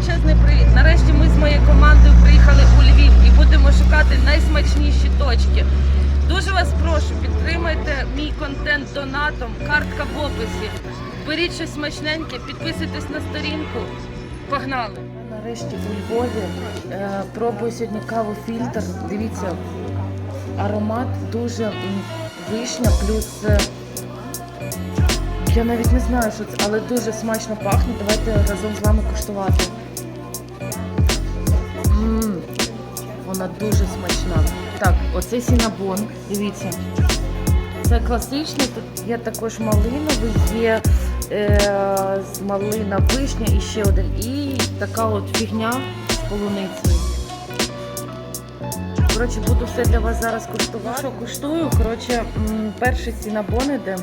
величезний привіт. Нарешті ми з моєю командою приїхали у Львів і будемо шукати найсмачніші точки. Дуже вас прошу, підтримайте мій контент донатом, картка в описі. Беріть щось смачненьке, підписуйтесь на сторінку. Погнали! Нарешті у Львові е, пробую сьогодні каву фільтр. Дивіться, аромат дуже вишня, плюс е, я навіть не знаю, що це, але дуже смачно пахне. Давайте разом з вами куштувати. Вона дуже смачна. Так, оце сінабон, дивіться. Це класичний, тут є також малиновий, є е, малина вишня і ще один. І така от фігня з полуницею. Коротше, буду все для вас зараз куштувати. Що куштую? Коротше, перший сінабон іде.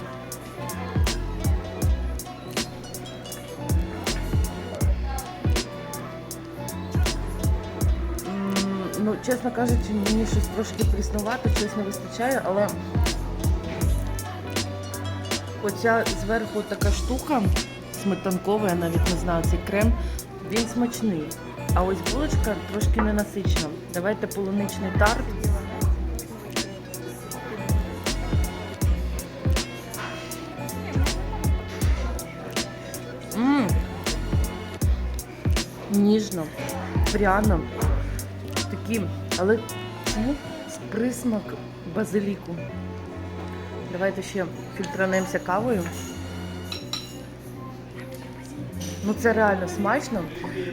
Ну, чесно кажучи, мені щось трошки пріснувато, щось не вистачає, але оця зверху така штука сметанкова, я навіть не знаю, цей крем, він смачний. А ось булочка трошки ненасичена. Давайте полуничний тарт. Ніжно, пряно, такі, але чому присмак базиліку. Давайте ще фільтранемося кавою. Ну це реально смачно.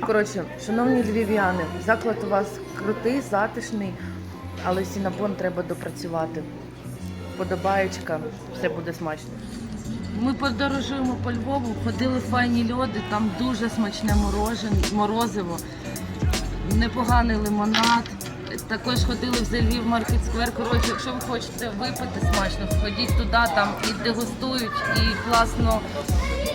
Коротше, шановні львів'яни, заклад у вас крутий, затишний, але сінабон треба допрацювати. Подобаєчка, все буде смачно. Ми подорожуємо по Львову, ходили в файні льоди, там дуже смачне морозиво, непоганий лимонад. Також ходили в Львів Маркет Сквер. Коротше, якщо ви хочете випити смачно, ходіть туди, там і дегустують, і класно,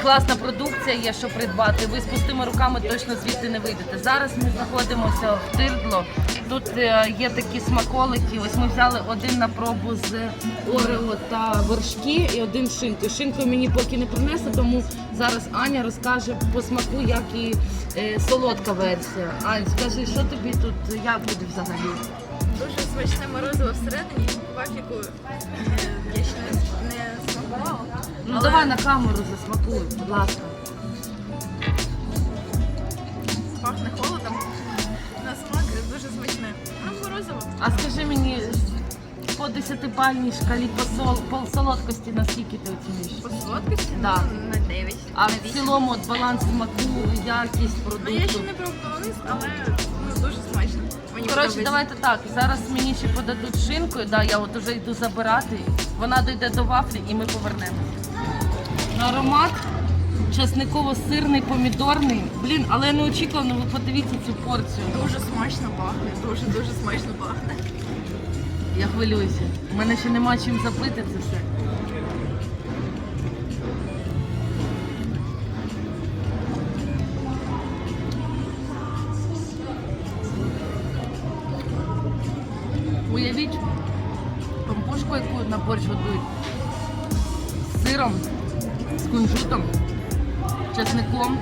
класна продукція є, що придбати. Ви з пустими руками точно звідти не вийдете. Зараз ми знаходимося в Тирдло. Тут е, є такі смаколики. Ось ми взяли один на пробу з Орео та вершки і один з шинкою. Шинкою мені поки не принесли, тому зараз Аня розкаже по смаку, як і е, солодка версія. Ань, скажи, що тобі тут, як буде взагалі? Дуже смачне морозиво всередині. Вафіку е, я ще не, не смакувала. Ну Але давай на камеру засмакуй, будь ласка. Пахне холодом. Дуже смачне. Ну, морозиво. А скажи мені, по 10-бальній шкалі по, сол, по солодкості наскільки ти оцінюєш? По солодкості Да. ну, на 9. А на в 8. цілому от баланс смаку, якість Ну, я продукту. ще не пробувала низ, але ну, дуже смачно. Мені Коротше, подобається. давайте так. Зараз мені ще подадуть шинкою, да, я от уже йду забирати. Вона дійде до вафлі і ми повернемося. Аромат часниково-сирний, помідорний. Блін, але неочікувано, ви подивіться цю порцію. Дуже смачно пахне. Дуже дуже смачно пахне. Я хвилююся. У мене ще нема чим запити це все. Уявіть пампушку, яку на борщ готують з сиром, з кунжутом, чесником.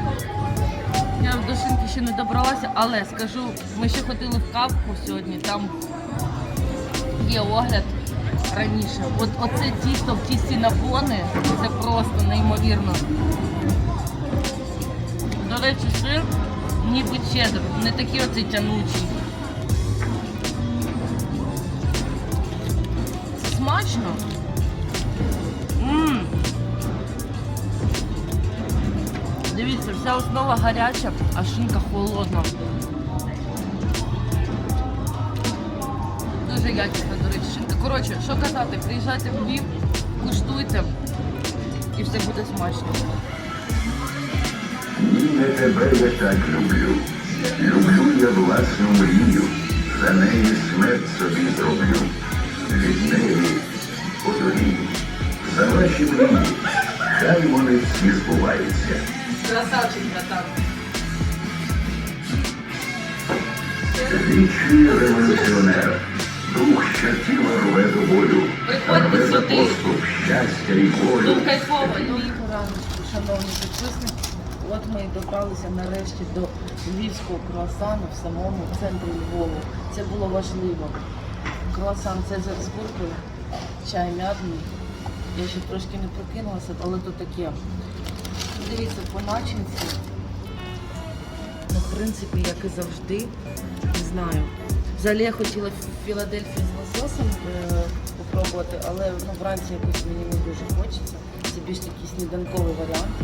Я до шинки ще не добралася, але скажу, ми ще ходили в кавку сьогодні, там є огляд раніше. От оце тісто в тісті набони, це просто неймовірно. До речі, сир ніби чеддер, не такий оцей тянучий. Смачно. Дивіться, вся основа гаряча, а шинка холодна. Дуже якісна, до речі, шинка. Коротше, що казати, приїжджайте в Львів, куштуйте і все буде смачно. Не тебе я так люблю. Люблю я власну мрію, за неї смерть собі зроблю. Від неї подорію. За ваші мрії, хай вони всі збуваються. Красавчик, братан. Вічний революціонер, дух, що тіла рве до болю, Приходьте рве за сюди. поступ щастя і волю. Тут кайфово. Мої пораночки, шановні підписники. От ми і добралися нарешті до львівського круасану в самому центрі Львову. Це було важливо. Круасан Цезар з куркою, чай м'ятний. Я ще трошки не прокинулася, але то таке. Дивіться, по начинці. Ну, в принципі, як і завжди, не знаю. Взагалі я хотіла Філадельфію з лососом е, попробувати, але ну, вранці якось мені не дуже хочеться. Це більш такий сніданковий варіант.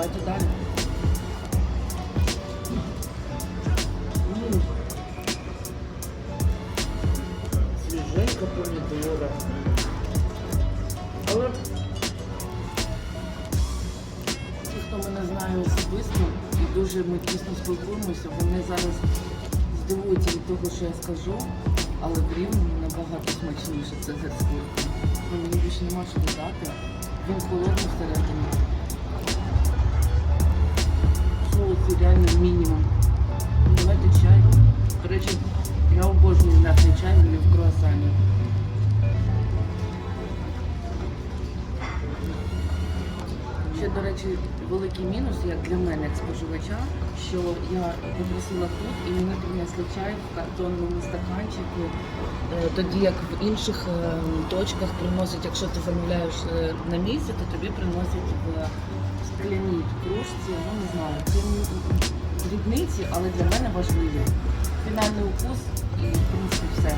Давайте далі. Свіженька помідора. Але ті, хто мене знає особисто і дуже ми тісно спілкуємося, вони зараз здивуються від того, що я скажу, але в Рівному набагато смачніше це герцкурка. Ну, мені більше нема що додати. Він холодний всередині. Соусу реально мінімум. Давайте чай. Речі, я обожнюю м'ятний чай мені в круасані. Ще, до речі, великий мінус, як для мене, як споживача, що я попросила тут і мені принесли чай в картонному стаканчику, Е, тоді як в інших е, точках приносять, якщо ти замовляєш е, на місці, то тобі приносять в скляній кружці, ну не знаю, це дрібниці, але для мене важливі. Фінальний укус і в принципі все.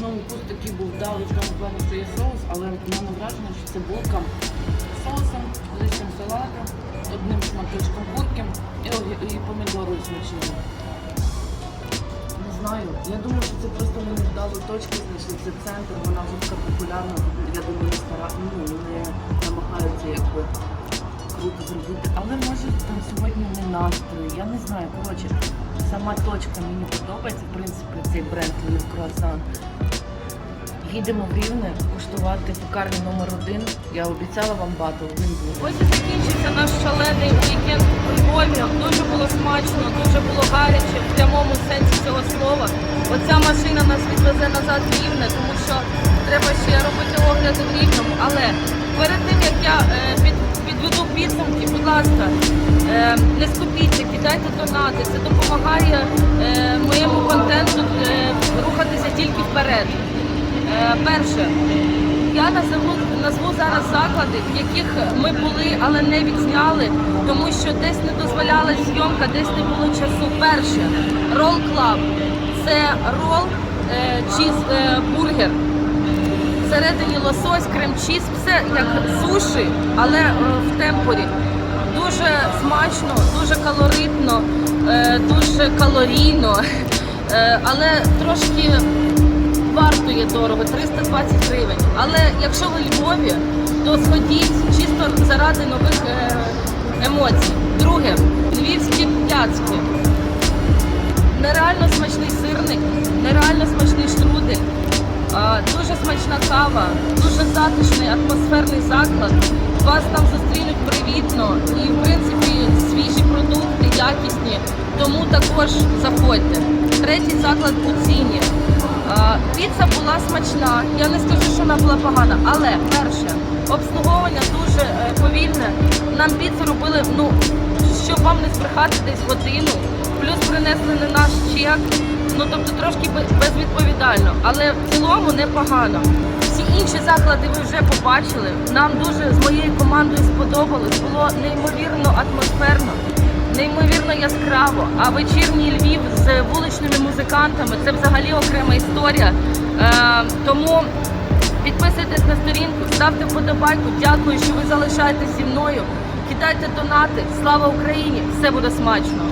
Ну, вкус такий був вдалий в тому плані, що є соус, але в мене враження, що це булка з соусом, листям салату, одним шматочком курки і, і помідорою смачною. Не знаю. Я думаю, що це просто ми не вдали точки. Це центр, вона вже така популярна. Я думаю, ресторан ну, не намагаються якби круто зробити. Але може там сьогодні не настрою. Я не знаю. Коротше, сама точка мені подобається, в принципі, цей бренд Львів Круасан. Їдемо в Рівне куштувати пекарню номер один. Я обіцяла вам батл, він буде. Ось і закінчився наш шалений вікенд у Львові. Дуже було смачно, дуже було гаряче в прямому сенсі цього слова. Оця машина нас відвезе назад в Рівне, тому що треба ще робити огляди в Рівному. Але перед тим як я е, під, підведу підсумки, будь ласка, е, не скупіться, кидайте донати. Це допомагає е, моєму контенту рухатися тільки вперед. Е, Перше, я назову, назву зараз заклади, в яких ми були, але не відзняли, тому що десь не дозволялась зйомка, десь не було часу. Перше, Roll Club. Це рол е, чіз е, бургер. Всередині лосось, крем-чіз, все як суші, але в темпорі. Дуже смачно, дуже калоритно, дуже калорійно, але трошки вартує дорого 320 гривень. Але якщо ви Львові, то сходіть чисто заради нових е, емоцій. Друге, львівські пляцки. Нереально смачний сирник, нереально смачний штрудель, дуже смачна кава, дуже затишний атмосферний заклад. Вас там зустрінуть привітно і, в принципі, свіжі продукти, якісні. Тому також заходьте. Третій заклад у ціні. Піца була смачна. Я не скажу, що вона була погана, але перше, обслуговування дуже е, повільне. Нам піцу робили, ну, щоб вам не збрехати десь годину, плюс принесли не наш чек. Ну тобто трошки безвідповідально, але в цілому непогано. Всі інші заклади ви вже побачили. Нам дуже з моєю командою сподобалось. Було неймовірно атмосферно, неймовірно яскраво. А вечірній Львів з вуличними музикантами це взагалі окрема історія. Е, тому підписуйтесь на сторінку, ставте вподобайку. Дякую, що ви залишаєтесь зі мною. Кидайте донати. Слава Україні! Все буде смачно!